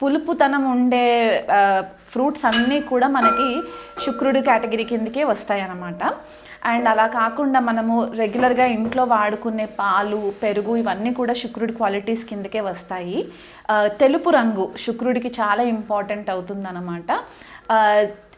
పులుపుతనం ఉండే ఫ్రూట్స్ అన్నీ కూడా మనకి శుక్రుడి కేటగిరీ కిందకే వస్తాయి అన్నమాట అండ్ అలా కాకుండా మనము రెగ్యులర్గా ఇంట్లో వాడుకునే పాలు పెరుగు ఇవన్నీ కూడా శుక్రుడి క్వాలిటీస్ కిందకే వస్తాయి. తెలుపు రంగు శుక్రుడికి చాలా ఇంపార్టెంట్ అవుతుందన్నమాట.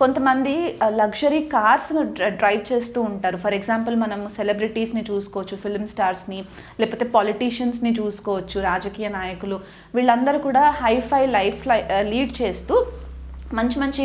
కొంతమంది లగ్జరీ కార్స్ను డ్రైవ్ చేస్తూ ఉంటారు. ఫర్ ఎగ్జాంపుల్ మనం సెలబ్రిటీస్ని చూసుకోవచ్చు ఫిల్మ్ స్టార్స్ని లేకపోతే పాలిటీషియన్స్ని చూసుకోవచ్చు రాజకీయ నాయకులు. వీళ్ళందరూ కూడా హైఫై లైఫ్ లీడ్ చేస్తూ మంచి మంచి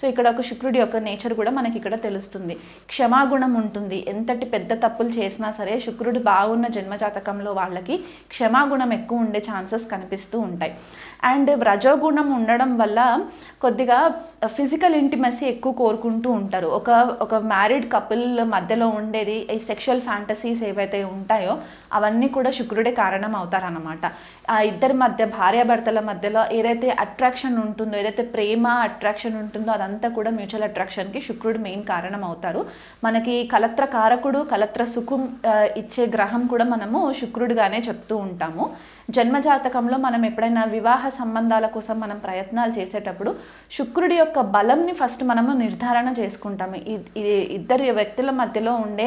సో ఇక్కడ ఒక శుక్రుడి యొక్క నేచర్ కూడా మనకి ఇక్కడ తెలుస్తుంది. క్షమాగుణం ఉంటుంది. ఎంతటి పెద్ద తప్పులు చేసినా సరే శుక్రుడు బాగున్న జన్మజాతకంలో వాళ్ళకి క్షమాగుణం ఎక్కువ ఉండే ఛాన్సెస్ కనిపిస్తూ ఉంటాయి. అండ్ రజోగుణం ఉండడం వల్ల కొద్దిగా ఫిజికల్ ఇంటిమసీ ఎక్కువ కోరుకుంటూ ఉంటారు. ఒక ఒక మ్యారీడ్ కపుల్ మధ్యలో ఉండేది ఈ సెక్షువల్ ఫ్యాంటసీస్ ఏవైతే ఉంటాయో అవన్నీ కూడా శుక్రుడే కారణం అవుతారనమాట ఆ ఇద్దరి మధ్య భార్యాభర్తల మధ్యలో ఏదైతే అట్రాక్షన్ ఉంటుందో ఏదైతే ప్రేమ అట్రాక్షన్ ఉంటుందో అదంతా కూడా మ్యూచువల్ అట్రాక్షన్కి శుక్రుడు మెయిన్ కారణం అవుతారు. మనకి కలత్ర కారకుడు కలత్ర సుఖం ఇచ్చే గ్రహం కూడా మనము శుక్రుడుగానే చెప్తూ ఉంటాము. జన్మజాతకంలో మనం ఎప్పుడైనా వివాహ సంబంధాల కోసం మనం ప్రయత్నాలు చేసేటప్పుడు శుక్రుడి యొక్క బలంని ఫస్ట్ మనము నిర్ధారణ చేసుకుంటాము. ఇద్దరు వ్యక్తుల మధ్యలో ఉండే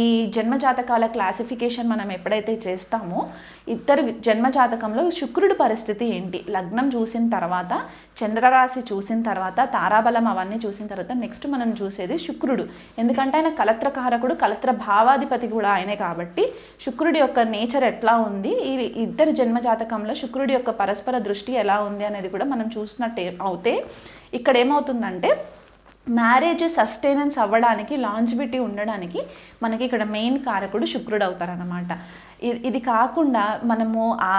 ఈ జన్మజాతకాల క్లాసిఫికేషన్ మనం ఎప్పుడైతే చేస్తామో ఇద్దరు జన్మజాతకంలో శుక్రుడి పరిస్థితి ఏంటి? లగ్నం చూసిన తర్వాత చంద్రరాశి చూసిన తర్వాత తారాబలం అవన్నీ చూసిన తర్వాత నెక్స్ట్ మనం చూసేది శుక్రుడు. ఎందుకంటే ఆయన కలత్రకారకుడు కలత్ర భావాధిపతి కూడా ఆయనే కాబట్టి శుక్రుడి యొక్క నేచర్ ఎట్లా ఉంది? ఈ ఇద్దరు జన్మజాతకంలో శుక్రుడి యొక్క పరస్పర దృష్టి ఎలా ఉంది అనేది కూడా మనం చూసినట్టే అవుతే ఇక్కడ ఏమవుతుందంటే మ్యారేజ్ సస్టైనెన్స్ అవ్వడానికి లాంజిబిటీ ఉండడానికి మనకి ఇక్కడ మెయిన్ కారకుడు శుక్రుడు అవుతారనమాట ఇది కాకుండా మనము ఆ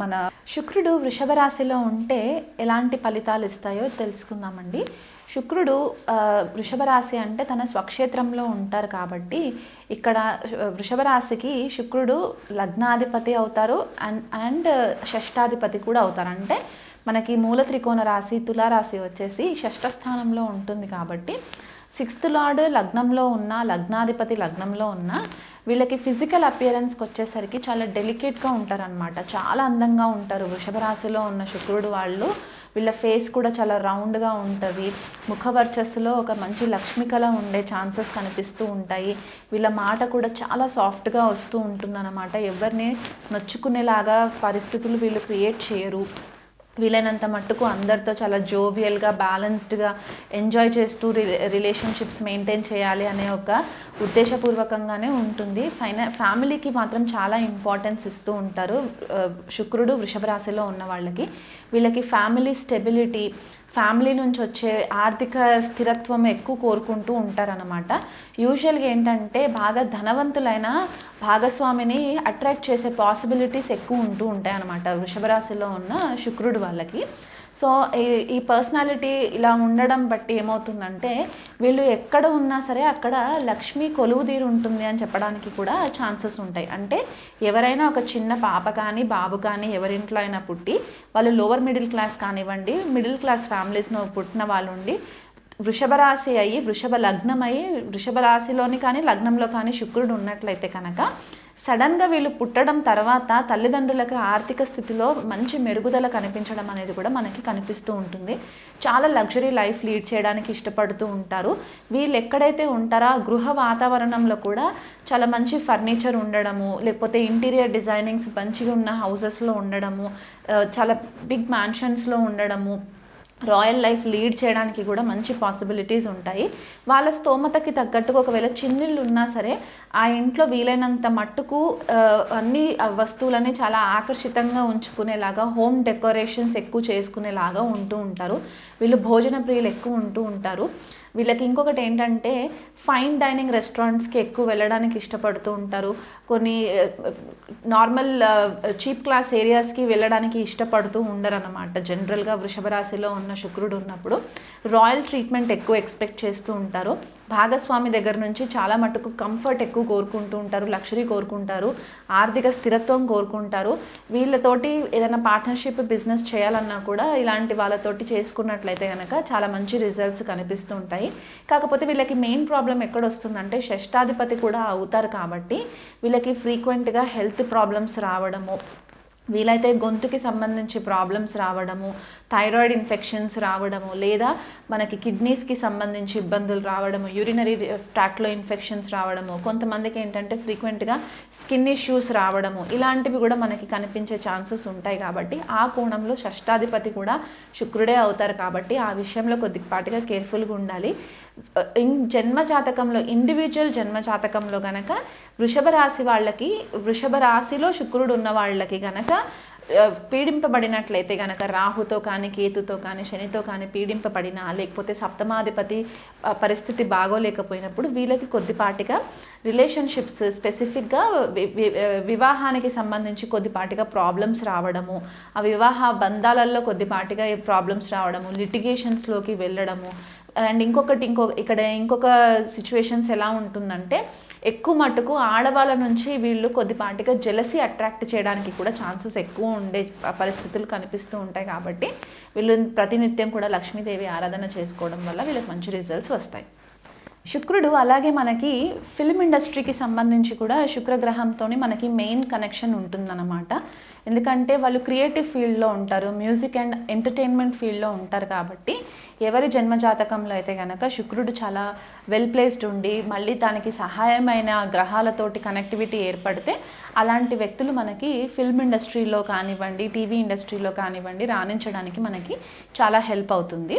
మన శుక్రుడు వృషభ రాశిలో ఉంటే ఎలాంటి ఫలితాలు ఇస్తాయో తెలుసుకుందామండి. శుక్రుడు వృషభరాశి వృషభ రాశి అంటే తన స్వక్షేత్రంలో ఉంటారు కాబట్టి ఇక్కడ వృషభరాశికి వృషభ రాశికి శుక్రుడు లగ్నాధిపతి అవుతారు అండ్ అండ్ షష్టాధిపతి కూడా అవుతారు. అంటే మనకి మూల త్రికోణ రాశి తులారాశి వచ్చేసి షష్ఠ స్థానంలో ఉంటుంది కాబట్టి సిక్స్త్ లార్డ్ లగ్నంలో ఉన్న లగ్నాధిపతి లగ్నంలో ఉన్న వీళ్ళకి ఫిజికల్ అపియరెన్స్కి వచ్చేసరికి చాలా డెలికేట్గా ఉంటారనమాట చాలా అందంగా ఉంటారు. వృషభ రాశిలో ఉన్న శుక్రుడు వాళ్ళు వీళ్ళ ఫేస్ కూడా చాలా రౌండ్గా ఉంటుంది. ముఖ వర్చస్సులో ఒక మంచి లక్ష్మికళ ఉండే ఛాన్సెస్ కనిపిస్తూ ఉంటాయి. వీళ్ళ మాట కూడా చాలా సాఫ్ట్గా వస్తూ ఉంటుందన్నమాట. ఎవరిని నొచ్చుకునేలాగా పరిస్థితులు వీళ్ళు క్రియేట్ చేయరు. వీలైనంత మట్టుకు అందరితో చాలా జోవియల్గా బ్యాలెన్స్డ్గా ఎంజాయ్ చేస్తూ రిలే రిలేషన్షిప్స్ మెయింటైన్ చేయాలి అనే ఒక ఉద్దేశపూర్వకంగానే ఉంటుంది. ఫైనా ఫ్యామిలీకి మాత్రం చాలా ఇంపార్టెన్స్ ఇస్తూ ఉంటారు. శుక్రుడు వృషభ రాశిలో ఉన్న వాళ్ళకి. వీళ్ళకి ఫ్యామిలీ స్టెబిలిటీ ఫ్యామిలీ నుంచి వచ్చే ఆర్థిక స్థిరత్వం ఎక్కువ కోరుకుంటూ ఉంటారనమాట యూజువల్గా ఏంటంటే బాగా ధనవంతులైన భాగస్వామిని అట్రాక్ట్ చేసే పాసిబిలిటీస్ ఎక్కువ ఉంటూ ఉంటాయన్నమాట. వృషభరాశిలో ఉన్న శుక్రుడు వాళ్ళకి. సో ఈ ఈ పర్సనాలిటీ ఇలా ఉండడం బట్టి ఏమవుతుందంటే వీళ్ళు ఎక్కడ ఉన్నా సరే అక్కడ లక్ష్మి కొలువు తీరు ఉంటుంది అని చెప్పడానికి కూడా ఛాన్సెస్ ఉంటాయి. అంటే ఎవరైనా ఒక చిన్న పాప కానీ బాబు కానీ ఎవరింట్లో అయినా పుట్టి వాళ్ళు లోవర్ మిడిల్ క్లాస్ కానివ్వండి మిడిల్ క్లాస్ ఫ్యామిలీస్లో పుట్టిన వాళ్ళు ఉండి వృషభ రాశి అయ్యి వృషభ లగ్నం అయ్యి వృషభ రాశిలోని కానీ లగ్నంలో కానీ శుక్రుడు ఉన్నట్లయితే కనుక సడన్గా వీళ్ళు పుట్టడం తర్వాత తల్లిదండ్రులకు ఆర్థిక స్థితిలో మంచి మెరుగుదల కనిపించడం అనేది కూడా మనకి కనిపిస్తూ ఉంటుంది. చాలా లగ్జరీ లైఫ్ లీడ్ చేయడానికి ఇష్టపడుతూ ఉంటారు. వీళ్ళు ఎక్కడైతే ఉంటారో ఆ గృహ వాతావరణంలో కూడా చాలా మంచి ఫర్నిచర్ ఉండడము లేకపోతే ఇంటీరియర్ డిజైనింగ్స్ మంచిగా ఉన్న హౌసెస్లో ఉండడము చాలా బిగ్ మ్యాన్షన్స్లో ఉండడము రాయల్ లైఫ్ లీడ్ చేయడానికి కూడా మంచి పాసిబిలిటీస్ ఉంటాయి. వాళ్ళ స్తోమతకి తగ్గట్టుగా ఒకవేళ చిన్నిళ్ళు ఉన్నా సరే ఆ ఇంట్లో వీలైనంత మట్టుకు అన్ని వస్తువులని చాలా ఆకర్షితంగా ఉంచుకునేలాగా హోమ్ డెకరేషన్స్ ఎక్కువ చేసుకునేలాగా ఉంటూ ఉంటారు. వీళ్ళు భోజన ప్రియులు ఎక్కువ ఉంటూ ఉంటారు. వీళ్ళకి ఇంకొకటి ఏంటంటే ఫైన్ డైనింగ్ రెస్టారెంట్స్కి ఎక్కువ వెళ్ళడానికి ఇష్టపడుతూ ఉంటారు. కొన్ని నార్మల్ చీప్ క్లాస్ ఏరియాస్కి వెళ్ళడానికి ఇష్టపడుతూ ఉండరు అనమాట జనరల్గా వృషభ రాశిలో ఉన్న శుక్రుడు ఉన్నప్పుడు రాయల్ ట్రీట్మెంట్ ఎక్కువ ఎక్స్పెక్ట్ చేస్తూ ఉంటారు. భాగస్వామి దగ్గర నుంచి చాలా మటుకు కంఫర్ట్ ఎక్కువ కోరుకుంటూ ఉంటారు లక్షరీ కోరుకుంటారు ఆర్థిక స్థిరత్వం కోరుకుంటారు. వీళ్ళతోటి ఏదైనా పార్ట్నర్షిప్ బిజినెస్ చేయాలన్నా కూడా ఇలాంటి వాళ్ళతోటి చేసుకున్నట్లయితే కనుక చాలా మంచి రిజల్ట్స్ కనిపిస్తూ ఉంటాయి కాకపోతే వీళ్ళకి మెయిన్ ప్రాబ్లం ఎక్కడ వస్తుందంటే షష్టాధిపతి కూడా అవుతారు కాబట్టి వీళ్ళకి ఫ్రీక్వెంట్గా హెల్త్ ప్రాబ్లమ్స్ రావడము వీలైతే గొంతుకి సంబంధించి ప్రాబ్లమ్స్ రావడము థైరాయిడ్ ఇన్ఫెక్షన్స్ రావడము లేదా మనకి కిడ్నీస్కి సంబంధించి ఇబ్బందులు రావడము యూరినరీ ట్రాక్లో ఇన్ఫెక్షన్స్ రావడము కొంతమందికి ఏంటంటే ఫ్రీక్వెంట్గా స్కిన్ ఇష్యూస్ రావడము ఇలాంటివి కూడా మనకి కనిపించే ఛాన్సెస్ ఉంటాయి కాబట్టి ఆ కోణంలో షష్టాధిపతి కూడా శుక్రుడే అవుతారు కాబట్టి ఆ విషయంలో కొద్దిపాటిగా కేర్ఫుల్గా ఉండాలి. జన్మ జాతకంలో ఇండివిజువల్ జన్మ జాతకంలో గనక వృషభ రాశి వాళ్ళకి వృషభ రాశిలో శుక్రుడు ఉన్న వాళ్ళకి గనక పీడింపబడినట్లయితే గనక రాహుతో కానీ కేతుతో కానీ శనితో కానీ పీడింపబడినా లేకపోతే సప్తమాధిపతి పరిస్థితి బాగోలేకపోయినప్పుడు వీళ్ళకి కొద్దిపాటిగా రిలేషన్షిప్స్ స్పెసిఫిక్గా వివాహానికి సంబంధించి కొద్దిపాటిగా ప్రాబ్లమ్స్ రావడము ఆ వివాహ బంధాలలో కొద్దిపాటిగా ప్రాబ్లమ్స్ రావడము లిటిగేషన్స్లోకి వెళ్ళడము అండ్ ఇంకొకటి ఇంకో ఇక్కడ ఇంకొక సిచ్యువేషన్స్ ఎలా ఉంటుందంటే ఎక్కువ మటుకు ఆడవాళ్ళ నుంచి వీళ్ళు కొద్దిపాటిగా జెలసీ అట్రాక్ట్ చేయడానికి కూడా ఛాన్సెస్ ఎక్కువ ఉండే పరిస్థితులు కనిపిస్తూ ఉంటాయి కాబట్టి వీళ్ళు ప్రతినిత్యం కూడా లక్ష్మీదేవి ఆరాధన చేసుకోవడం వల్ల వీళ్ళకి మంచి రిజల్ట్స్ వస్తాయి. శుక్రుడు అలాగే మనకి ఫిల్మ్ ఇండస్ట్రీకి సంబంధించి కూడా శుక్రగ్రహంతో మనకి మెయిన్ కనెక్షన్ ఉంటుందన్నమాట. ఎందుకంటే వాళ్ళు క్రియేటివ్ ఫీల్డ్లో ఉంటారు మ్యూజిక్ అండ్ ఎంటర్టైన్మెంట్ ఫీల్డ్లో ఉంటారు కాబట్టి ఎవరి జన్మజాతకంలో అయితే కనుక శుక్రుడు చాలా వెల్ ప్లేస్డ్ ఉండి మళ్ళీ దానికి సహాయమైన గ్రహాలతోటి కనెక్టివిటీ ఏర్పడితే అలాంటి వ్యక్తులు మనకి ఫిల్మ్ ఇండస్ట్రీలో కానివ్వండి టీవీ ఇండస్ట్రీలో కానివ్వండి రాణించడానికి మనకి చాలా హెల్ప్ అవుతుంది.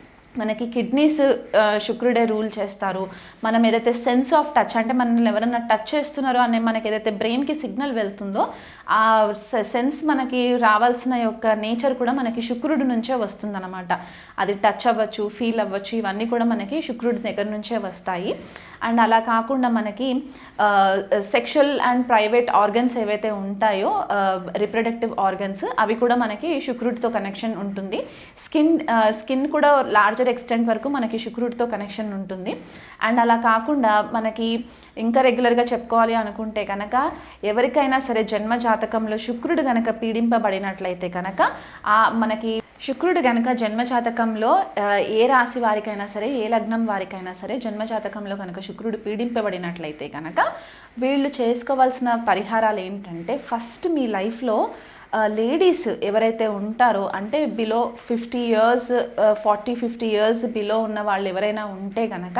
మనకి కిడ్నీస్ శుక్రుడే రూల్ చేస్తారు. మనం ఏదైతే సెన్స్ ఆఫ్ టచ్ అంటే మనల్ని ఎవరైనా టచ్ చేస్తున్నారో అనే మనకి ఏదైతే బ్రెయిన్కి సిగ్నల్ వెళ్తుందో ఆ సెన్స్ మనకి రావాల్సిన యొక్క నేచర్ కూడా మనకి శుక్రుడి నుంచే వస్తుందన్నమాట. అది టచ్ అవ్వచ్చు ఫీల్ అవ్వచ్చు ఇవన్నీ కూడా మనకి శుక్రుడి దగ్గర నుంచే వస్తాయి. అండ్ అలా కాకుండా మనకి సెక్షువల్ అండ్ ప్రైవేట్ ఆర్గన్స్ ఏవైతే ఉంటాయో రిప్రొడక్టివ్ ఆర్గన్స్ అవి కూడా మనకి శుక్రుడితో కనెక్షన్ ఉంటుంది. స్కిన్ స్కిన్ కూడా లార్జర్ ఎక్స్టెంట్ వరకు మనకి శుక్రుడితో కనెక్షన్ ఉంటుంది. అండ్ అలా కాకుండా మనకి ఇంకా రెగ్యులర్గా చెప్పుకోవాలి అనుకుంటే కనుక ఎవరికైనా సరే జన్మ జాతకంలో శుక్రుడు గనక పీడింపబడినట్లయితే కనుక ఆ మనకి శుక్రుడు గనక జన్మ జాతకంలో ఏ రాశి వారికైనా సరే ఏ లగ్నం వారికైనా సరే జన్మ జాతకంలో కనుక శుక్రుడు పీడింపబడినట్లయితే కనుక వీళ్ళు చేసుకోవాల్సిన పరిహారాలు ఏంటంటే ఫస్ట్ మీ లైఫ్లో లేడీస్ ఎవరైతే ఉంటారో అంటే below fifty years forty fifty years below ఉన్న వాళ్ళు ఎవరైనా ఉంటే కనుక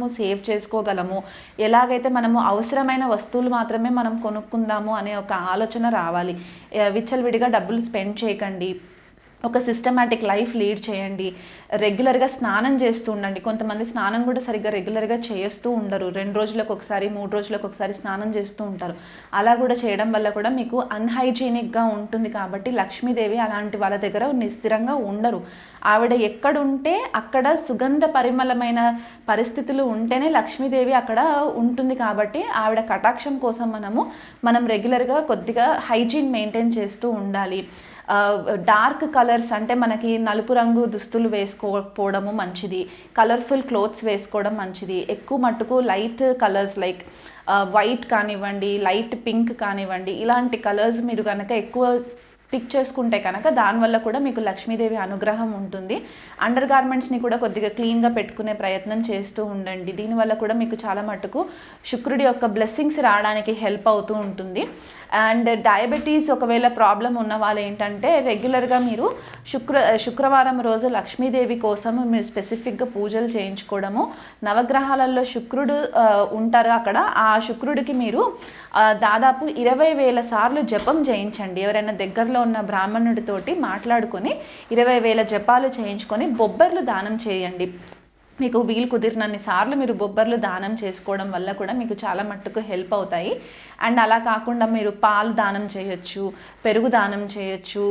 మనము సేవ్ చేసుకోగలము? ఎలాగైతే మనము అవసరమైన వస్తువులు మాత్రమే మనం కొనుక్కుందాము అనే ఒక ఆలోచన రావాలి. విచ్చలవిడిగా డబ్బులు స్పెండ్ చేయకండి. ఒక సిస్టమాటిక్ లైఫ్ లీడ్ చేయండి. రెగ్యులర్గా స్నానం చేస్తూ ఉండండి. కొంతమంది స్నానం కూడా సరిగ్గా రెగ్యులర్గా చేస్తూ ఉండరు. రెండు రోజులకు ఒకసారి మూడు రోజులకు ఒకసారి స్నానం చేస్తూ ఉంటారు. అలా కూడా చేయడం వల్ల కూడా మీకు అన్హైజీనిక్గా ఉంటుంది కాబట్టి లక్ష్మీదేవి అలాంటి వాళ్ళ దగ్గర స్థిరంగా ఉండరు. ఆవిడ ఎక్కడుంటే అక్కడ సుగంధ పరిమళమైన పరిస్థితులు ఉంటేనే లక్ష్మీదేవి అక్కడ ఉంటుంది కాబట్టి ఆవిడ కటాక్షం కోసం మనము మనం రెగ్యులర్గా కొద్దిగా హైజీన్ మెయింటైన్ చేస్తూ ఉండాలి. డార్క్ కలర్స్ అంటే మనకి నలుపు రంగు దుస్తులు వేసుకోకపోవడము మంచిది. కలర్ఫుల్ క్లోత్స్ వేసుకోవడం మంచిది. ఎక్కువ మట్టుకు లైట్ కలర్స్ లైక్ వైట్ కానివ్వండి లైట్ పింక్ కానివ్వండి ఇలాంటి కలర్స్ మీరు కనుక ఎక్కువ పిక్ చేసుకుంటే కనుక దానివల్ల కూడా మీకు లక్ష్మీదేవి అనుగ్రహం ఉంటుంది. అండర్ గార్మెంట్స్ని కూడా కొద్దిగా క్లీన్గా పెట్టుకునే ప్రయత్నం చేస్తూ ఉండండి. దీనివల్ల కూడా మీకు చాలా మటుకు శుక్రుడి యొక్క బ్లెస్సింగ్స్ రావడానికి హెల్ప్ అవుతూ ఉంటుంది. అండ్ డయాబెటీస్ ఒకవేళ ప్రాబ్లం ఉన్న వాళ్ళు ఏంటంటే రెగ్యులర్గా మీరు శుక్ర శుక్రవారం రోజు లక్ష్మీదేవి కోసం మీరు స్పెసిఫిక్గా పూజలు చేయించుకోవడము. నవగ్రహాలలో శుక్రుడు ఉంటారు అక్కడ. ఆ శుక్రుడికి మీరు దాదాపు ఇరవై వేల సార్లు జపం చేయించండి. ఎవరైనా దగ్గరలో ఉన్న బ్రాహ్మణుడితోటి మాట్లాడుకొని ఇరవై వేల జపాలు చేయించుకొని బొబ్బర్లు దానం చేయండి. మీకు వీలు కుదిరినన్ని సార్లు మీరు బొబ్బర్లు దానం చేసుకోవడం వల్ల కూడా మీకు చాలా మట్టుకు హెల్ప్ అవుతాయి. అండ్ అలా కాకుండా మీరు పాలు దానం చేయొచ్చు పెరుగు దానం చేయొచ్చు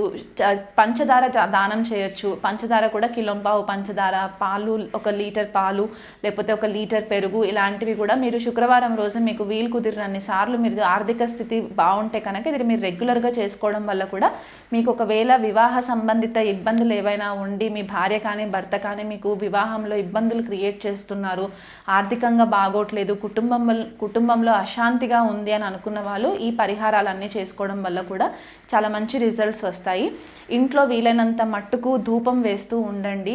పంచదార దానం చేయొచ్చు. పంచదార కూడా కిలోంపావు పంచదార పాలు ఒక లీటర్ పాలు లేకపోతే ఒక లీటర్ పెరుగు ఇలాంటివి కూడా మీరు శుక్రవారం రోజు మీకు వీలు కుదిరినన్ని సార్లు మీరు ఆర్థిక స్థితి బాగుంటే కనుక ఇది మీరు రెగ్యులర్గా చేసుకోవడం వల్ల కూడా మీకు ఒకవేళ వివాహ సంబంధిత ఇబ్బందులు ఏవైనా ఉండి మీ భార్య కానీ భర్త కానీ మీకు వివాహంలో ఇబ్బందులు క్రియేట్ చేస్తున్నారు ఆర్థికంగా బాగోట్లేదు కుటుంబం కుటుంబంలో అశాంతిగా ఉంది అని అనుకున్న వాళ్ళు ఈ పరిహారాలన్నీ చేసుకోవడం వల్ల కూడా చాలా మంచి రిజల్ట్స్ వస్తాయి. ఇంట్లో వీలైనంత మట్టుకు ధూపం వేస్తూ ఉండండి.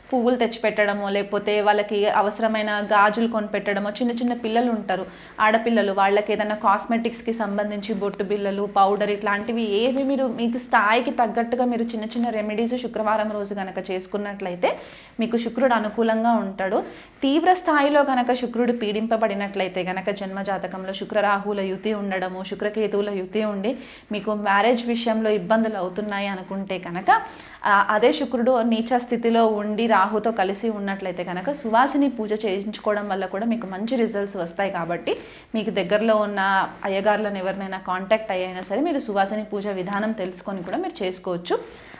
పువ్వులు తెచ్చిపెట్టడమో లేకపోతే వాళ్ళకి అవసరమైన గాజులు కొనిపెట్టడమో చిన్న చిన్న పిల్లలు ఉంటారు ఆడపిల్లలు వాళ్ళకి ఏదైనా కాస్మెటిక్స్కి సంబంధించి బొట్టు బిల్లలు పౌడర్ ఇట్లాంటివి ఏవి మీరు మీకు స్థాయికి తగ్గట్టుగా మీరు చిన్న చిన్న రెమెడీస్ శుక్రవారం రోజు కనుక చేసుకున్నట్లయితే మీకు శుక్రుడు అనుకూలంగా ఉంటాడు. తీవ్ర స్థాయిలో కనుక శుక్రుడు పీడింపబడినట్లయితే కనుక జన్మ జాతకంలో శుక్రరాహుల యుతి ఉండడము శుక్రకేతువుల యుతి ఉండి మీకు మ్యారేజ్ విషయంలో ఇబ్బందులు అవుతున్నాయి అనుకుంటే కనుక అదే శుక్రుడు నీచ స్థితిలో ఉండి రాహుతో కలిసి ఉన్నట్లయితే కనుక సువాసిని పూజ చేయించుకోవడం వల్ల కూడా మీకు మంచి రిజల్ట్స్ వస్తాయి కాబట్టి మీకు దగ్గరలో ఉన్న అయ్యగారులను ఎవరినైనా కాంటాక్ట్ అయ్యైనా సరే మీరు సువాసిని పూజ విధానం తెలుసుకొని కూడా మీరు చేసుకోవచ్చు.